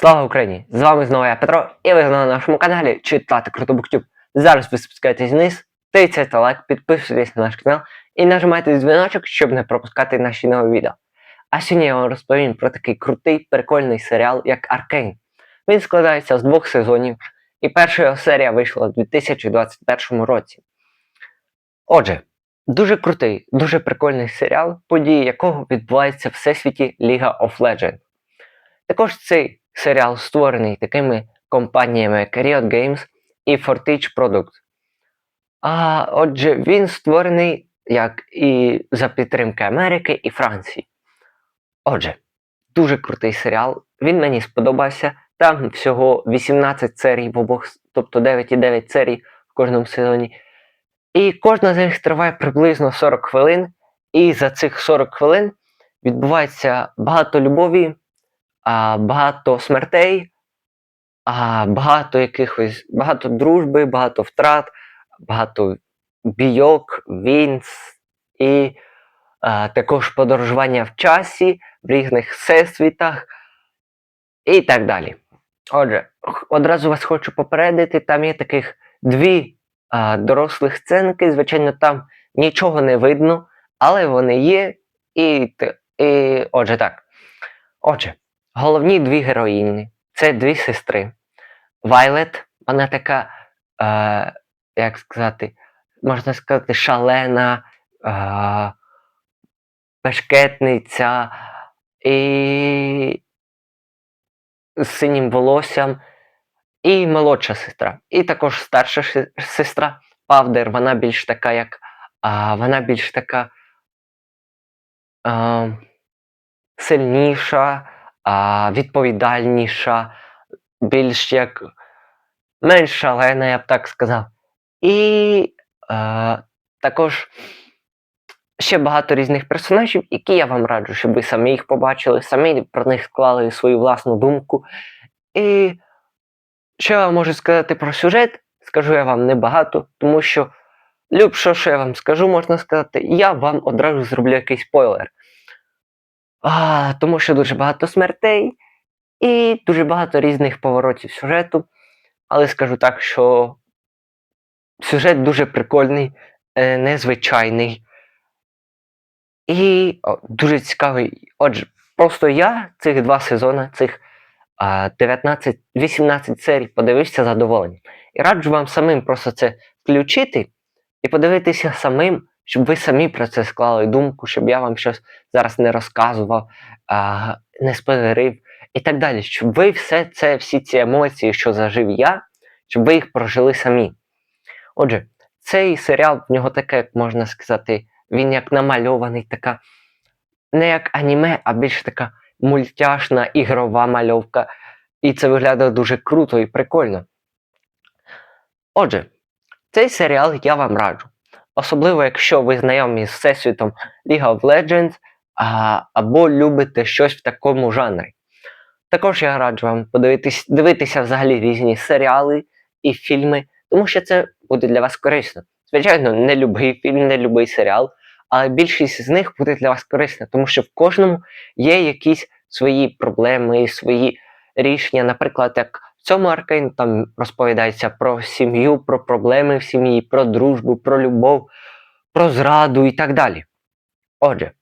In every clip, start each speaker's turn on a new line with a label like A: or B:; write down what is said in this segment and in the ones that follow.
A: Слава Україні! З вами знову я Петро, і ви на нашому каналі читати Круто Буктюб. Зараз ви спускаєтесь вниз, тицяйте лайк, підписуйтесь на наш канал і нажимайте дзвіночок, щоб не пропускати наші нові відео. А сьогодні я вам розповім про такий крутий, прикольний серіал, як Аркейн. Він складається з двох сезонів, і перша його серія вийшла у 2021 році. Отже, дуже крутий, дуже прикольний серіал, події якого відбуваються в всесвіті League of Legends. Також цей серіал створений такими компаніями як Riot Games і Fortage Products. А отже, він створений як і за підтримки Америки і Франції. Отже, дуже крутий серіал. Він мені сподобався. Там всього 18 серій в обох, тобто 9,9 серій в кожному сезоні. І кожна з них триває приблизно 40 хвилин. І за цих 40 хвилин відбувається багато любові, а, багато смертей, а, багато якихось, багато дружби, багато втрат, багато бійок, війн і а, також подорожування в часі, в різних всесвітах і так далі. Отже, одразу вас хочу попередити, там є таких дві а, дорослих сценки. Звичайно, там нічого не видно, але вони є. І, і отже, так. Отже, головні дві героїні це дві сестри. Вайлет, вона така, е, як сказати, можна сказати, шалена, е, бешкетниця і з синім волоссям, і молодша сестра. І також старша сестра Павдер, вона більш така, як. А, вона більш така а, сильніша, а, відповідальніша, більш як менш шалена, я б так сказав. І е, також ще багато різних персонажів, які я вам раджу, щоб ви самі їх побачили, самі про них склали свою власну думку. І що я можу сказати про сюжет, скажу я вам небагато, тому що любше, що я вам скажу, можна сказати, я вам одразу зроблю якийсь спойлер. А, тому що дуже багато смертей і дуже багато різних поворотів сюжету. Але скажу так, що сюжет дуже прикольний, е, незвичайний і о, дуже цікавий. Отже, просто я цих два сезони, цих а, 19, 18 серій подивився задоволенням. І раджу вам самим просто це включити і подивитися самим, щоб ви самі про це склали думку, щоб я вам щось зараз не розказував, не спойлерив і так далі. Щоб ви все це, всі ці емоції, що зажив я, щоб ви їх прожили самі. Отже, цей серіал в нього таке, як можна сказати, він як намальований, така не як аніме, а більш така мультяшна ігрова мальовка. І це виглядає дуже круто і прикольно. Отже, цей серіал я вам раджу. Особливо, якщо ви знайомі з всесвітом League of Legends а, або любите щось в такому жанрі. Також я раджу вам подивитись, дивитися взагалі різні серіали і фільми, тому що це буде для вас корисно. Звичайно, не любий фільм, не любий серіал, але більшість з них буде для вас корисна, тому що в кожному є якісь свої проблеми, свої рішення. Наприклад, як цьому аркейн там розповідається про сім'ю, про проблеми в сім'ї, про дружбу, про любов, про зраду і так далі. Отже,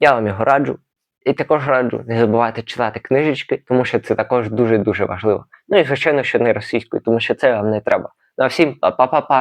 A: я вам його раджу. І також раджу не забувайте читати книжечки, тому що це також дуже-дуже важливо. Ну і звичайно, що не російською, тому що це вам не треба. Ну всім па-па-па-па.